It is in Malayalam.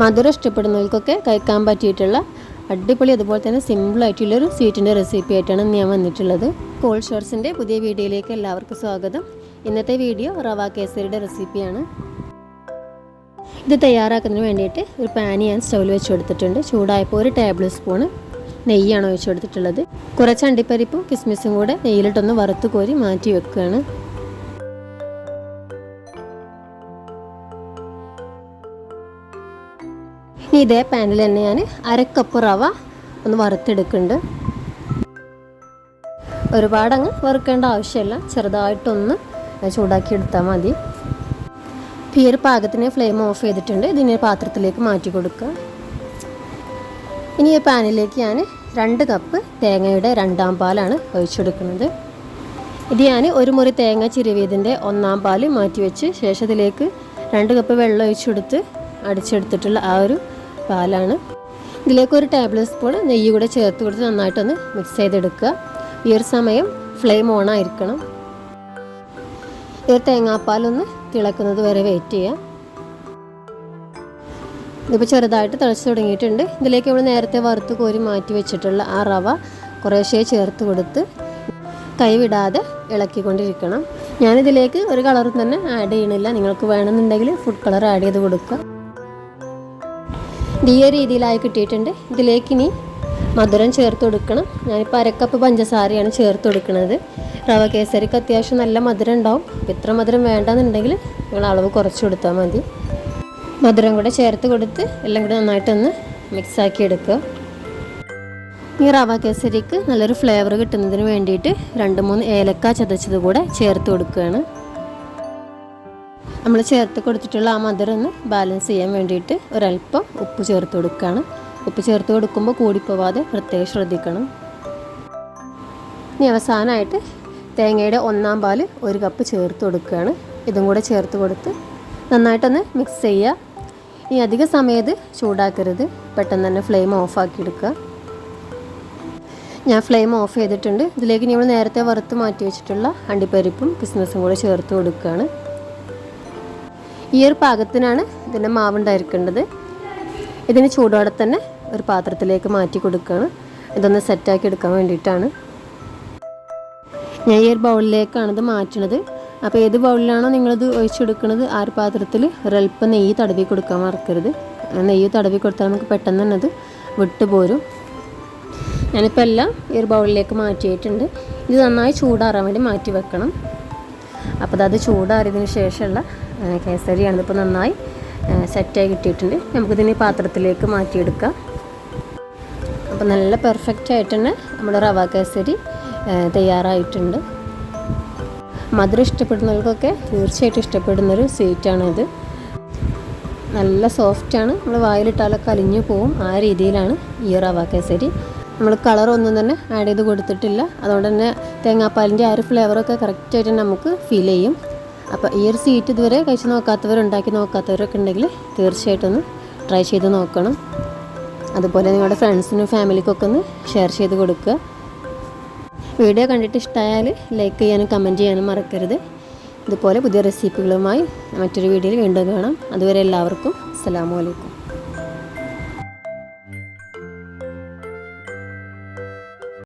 മധുരം ഇഷ്ടപ്പെടുന്നവർക്കൊക്കെ കഴിക്കാൻ പറ്റിയിട്ടുള്ള അടിപൊളി അതുപോലെ തന്നെ സിമ്പിളായിട്ടുള്ളൊരു സ്വീറ്റിന്റെ റെസിപ്പി ആയിട്ടാണ് ഞാൻ വന്നിട്ടുള്ളത്. കോൾ ഷോർട്സിന്റെ പുതിയ വീഡിയോയിലേക്ക് എല്ലാവർക്കും സ്വാഗതം. ഇന്നത്തെ വീഡിയോ റവ കേസരിയുടെ റെസിപ്പിയാണ് ഇത് തയ്യാറാക്കുന്നതിന് വേണ്ടിയിട്ട് ഒരു പാൻ ഞാൻ സ്റ്റൗവിൽ വെച്ച് കൊടുത്തിട്ടുണ്ട്. ചൂടായപ്പോൾ ഒരു ടേബിൾ സ്പൂണ് നെയ്യാണ് ഒഴിച്ചു കൊടുത്തിട്ടുള്ളത്. കുറച്ച് അണ്ടിപ്പരിപ്പും കിസ്മിസും കൂടെ നെയ്യിലിട്ടൊന്ന് വറുത്ത് കോരി മാറ്റി വെക്കുകയാണ്. ഇനി ഇതേ പാനിൽ തന്നെ ഞാൻ അരക്കപ്പ് റവ ഒന്ന് വറുത്തെടുക്കുന്നുണ്ട്. ഒരുപാടങ്ങ് വറുക്കേണ്ട ആവശ്യമില്ല. ചെറുതായിട്ടൊന്ന് ചൂടാക്കി എടുത്താൽ മതി. ഈ ഒരു പാകത്തിന് ഫ്ലെയിം ഓഫ് ചെയ്തിട്ടുണ്ട്. ഇതിനെ പാത്രത്തിലേക്ക് മാറ്റി കൊടുക്കുക. ഇനി ഈ പാനിലേക്ക് ഞാൻ രണ്ട് കപ്പ് തേങ്ങയുടെ രണ്ടാം പാലാണ് ഒഴിച്ചെടുക്കുന്നത്. ഇത് ഞാൻ ഒരു മുറി തേങ്ങ ചിരുവിയതിന്റെ ഒന്നാം പാൽ മാറ്റി വെച്ച് ശേഷം ഇതിലേക്ക് രണ്ട് കപ്പ് വെള്ളം ഒഴിച്ചെടുത്ത് അടിച്ചെടുത്തിട്ടുള്ള ആ ഒരു പാലാണ്. ഇതിലേക്ക് ഒരു ടേബിൾ സ്പൂൺ നെയ്യ് കൂടെ ചേർത്ത് കൊടുത്ത് നന്നായിട്ടൊന്ന് മിക്സ് ചെയ്തെടുക്കുക. ഈ ഒരു സമയം ഫ്ലെയിം ഓൺ ആയിരിക്കണം. ഈ തേങ്ങാപ്പാലൊന്ന് തിളക്കുന്നത് വരെ വെയിറ്റ് ചെയ്യുക. ഇതിപ്പോൾ ചെറുതായിട്ട് തിളച്ച് തുടങ്ങിയിട്ടുണ്ട്. ഇതിലേക്ക് നമ്മൾ നേരത്തെ വറുത്ത് കോരി മാറ്റി വെച്ചിട്ടുള്ള ആ റവ കുറേശ്ശേ ചേർത്ത് കൊടുത്ത് കൈവിടാതെ ഇളക്കിക്കൊണ്ടിരിക്കണം. ഞാനിതിലേക്ക് ഒരു കളറും തന്നെ ആഡ് ചെയ്യണില്ല. നിങ്ങൾക്ക് വേണമെന്നുണ്ടെങ്കിൽ ഫുഡ് കളർ ആഡ് ചെയ്ത് കൊടുക്കുക. ഒരു രീതിയിലായി കിട്ടിയിട്ടുണ്ട്. ഇതിലേക്ക് ഇനി മധുരം ചേർത്ത് കൊടുക്കണം. ഞാനിപ്പോൾ അരക്കപ്പ് പഞ്ചസാരയാണ് ചേർത്ത് കൊടുക്കുന്നത്. റവ കേസരിക്ക് അത്യാവശ്യം നല്ല മധുരം ഉണ്ടാവും. അപ്പോൾ ഇത്ര മധുരം വേണ്ടെന്നുണ്ടെങ്കിൽ നിങ്ങൾ അളവ് കുറച്ച് കൊടുത്താൽ മതി. മധുരം കൂടെ ചേർത്ത് കൊടുത്ത് എല്ലാം കൂടെ നന്നായിട്ടൊന്ന് മിക്സാക്കി എടുക്കുക. ഈ റവ കേസരിക്ക് നല്ലൊരു ഫ്ലേവർ കിട്ടുന്നതിന് വേണ്ടിയിട്ട് രണ്ട് മൂന്ന് ഏലക്ക ചതച്ചത് കൂടെ ചേർത്ത് കൊടുക്കുകയാണ്. നമ്മൾ ചേർത്ത് കൊടുത്തിട്ടുള്ള ആ മധുരം ഒന്ന് ബാലൻസ് ചെയ്യാൻ വേണ്ടിയിട്ട് ഒരല്പം ഉപ്പ് ചേർത്ത് കൊടുക്കുകയാണ് ഉപ്പ് ചേർത്ത് കൊടുക്കുമ്പോൾ കൂടിപ്പോവാതെ പ്രത്യേകം ശ്രദ്ധിക്കണം. ഇനി അവസാനമായിട്ട് തേങ്ങയുടെ ഒന്നാം പാൽ ഒരു കപ്പ് ചേർത്ത് കൊടുക്കുകയാണ് ഇതും കൂടെ ചേർത്ത് കൊടുത്ത് നന്നായിട്ടൊന്ന് മിക്സ് ചെയ്യുക ഇനി അധിക സമയത്ത് ചൂടാക്കരുത്. പെട്ടെന്ന് തന്നെ ഫ്ലെയിം ഓഫാക്കി എടുക്കുക. ഞാൻ ഫ്ലെയിം ഓഫ് ചെയ്തിട്ടുണ്ട്. ഇതിലേക്ക് നമ്മൾ നേരത്തെ വറുത്ത് മാറ്റി വെച്ചിട്ടുള്ള അണ്ടിപ്പരിപ്പും കിസ്മസും കൂടെ ചേർത്ത് കൊടുക്കുകയാണ് ഈ ഒരു പാകത്തിനാണ് ഇതിന്റെ മാവുണ്ടായിരിക്കേണ്ടത് ഇതിന് ചൂടോടെ തന്നെ ഒരു പാത്രത്തിലേക്ക് മാറ്റി കൊടുക്കുകയാണ്. ഇതൊന്ന് സെറ്റാക്കി എടുക്കാൻ വേണ്ടിയിട്ടാണ്. ഞാൻ ഈ ഒരു ബൗളിലേക്കാണ് ഇത് മാറ്റണത്. അപ്പോൾ ഏത് ബൗളിലാണോ നിങ്ങളിത് ഒഴിച്ചെടുക്കുന്നത് ആ ഒരു പാത്രത്തിൽ ഒരൽപ്പം നെയ്യ് തടവി കൊടുക്കാൻ മറക്കരുത്. നെയ്യ് തടവി കൊടുത്താൽ നമുക്ക് പെട്ടെന്ന് തന്നെ അത് വിട്ടുപോരും ഞാനിപ്പോൾ എല്ലാം ഈ ഒരു ബൗളിലേക്ക് മാറ്റിയിട്ടുണ്ട്. ഇത് നന്നായി ചൂടാറാൻ വേണ്ടി മാറ്റി വെക്കണം. അപ്പോൾ അത് ചൂടാറിയതിന് ശേഷമുള്ള കേസരിയാണ് ഇതിപ്പോൾ നന്നായി സെറ്റായി കിട്ടിയിട്ടുണ്ട്. നമുക്കിതിന് പാത്രത്തിലേക്ക് മാറ്റിയെടുക്കാം. അപ്പോൾ നല്ല പെർഫെക്റ്റ് ആയിട്ട് തന്നെ നമ്മുടെ റവ കേസരി തയ്യാറായിട്ടുണ്ട്. മധുരം ഇഷ്ടപ്പെടുന്നവർക്കൊക്കെ തീർച്ചയായിട്ടും ഇഷ്ടപ്പെടുന്നൊരു സ്വീറ്റാണിത്. നല്ല സോഫ്റ്റാണ് നമ്മൾ വായിലിട്ടാലൊക്കെ അലിഞ്ഞു പോവും ആ രീതിയിലാണ് ഈ റവ കേസരി. നമ്മൾ കളർ ഒന്നും തന്നെ ആഡ് ചെയ്ത് കൊടുത്തിട്ടില്ല. അതുകൊണ്ട് തന്നെ തേങ്ങാപ്പാലിന്റെ ആ ഒരു ഫ്ലേവറൊക്കെ കറക്റ്റായിട്ട് നമുക്ക് ഫീൽ ചെയ്യും. അപ്പോൾ ഈ ഒരു സ്വീറ്റ് ഇതുവരെ കഴിച്ച് നോക്കാത്തവർ ഉണ്ടാക്കി നോക്കാത്തവരൊക്കെ ഉണ്ടെങ്കിൽ തീർച്ചയായിട്ടും ഒന്ന് ട്രൈ ചെയ്ത് നോക്കണം. അതുപോലെ നിങ്ങളുടെ ഫ്രണ്ട്സിനും ഫാമിലിക്കൊക്കെ ഒന്ന് ഷെയർ ചെയ്ത് കൊടുക്കുക. വീഡിയോ കണ്ടിട്ട് ഇഷ്ടമായാൽ ലൈക്ക് ചെയ്യാനും കമന്റ് ചെയ്യാനും മറക്കരുത്. ഇതുപോലെ പുതിയ റെസിപ്പികളുമായി മറ്റൊരു വീഡിയോയിൽ വീണ്ടും കാണാം. അതുവരെ എല്ലാവർക്കും അസ്സാം വലൈക്കും